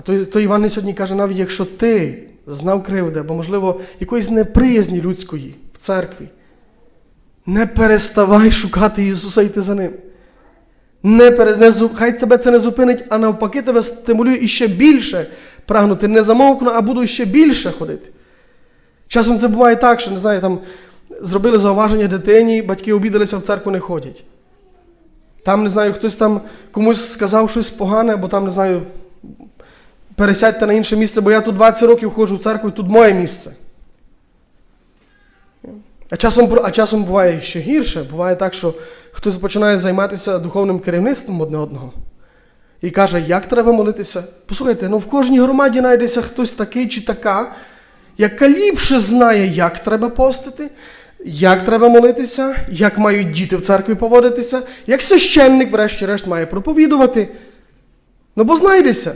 А той, той Іван сьогодні каже, навіть якщо ти знав кривди, або, можливо, якоїсь неприязні людської в церкві, не переставай шукати Ісуса і йти за ним. Не, пере, не, хай тебе це не зупинить, а навпаки тебе стимулює іще більше прагнути. Не замовкну, а буду ще більше ходити. Часом це буває так, що не знаю, там зробили зауваження дитині, батьки обідалися в церкву не ходять. Там, не знаю, хтось там комусь сказав щось погане, або там, не знаю, пересядьте на інше місце, бо я тут 20 років ходжу в церкву, тут моє місце. А часом, а часом буває ще гірше. Буває так, що хтось починає займатися духовним керівництвом одне одного і каже, як треба молитися. Послухайте, ну в кожній громаді знайдеться хтось такий чи така, яка ліпше знає, як треба постити, як треба молитися, як мають діти в церкві поводитися, як священник, врешті-решт, має проповідувати. Ну бо знайдеся.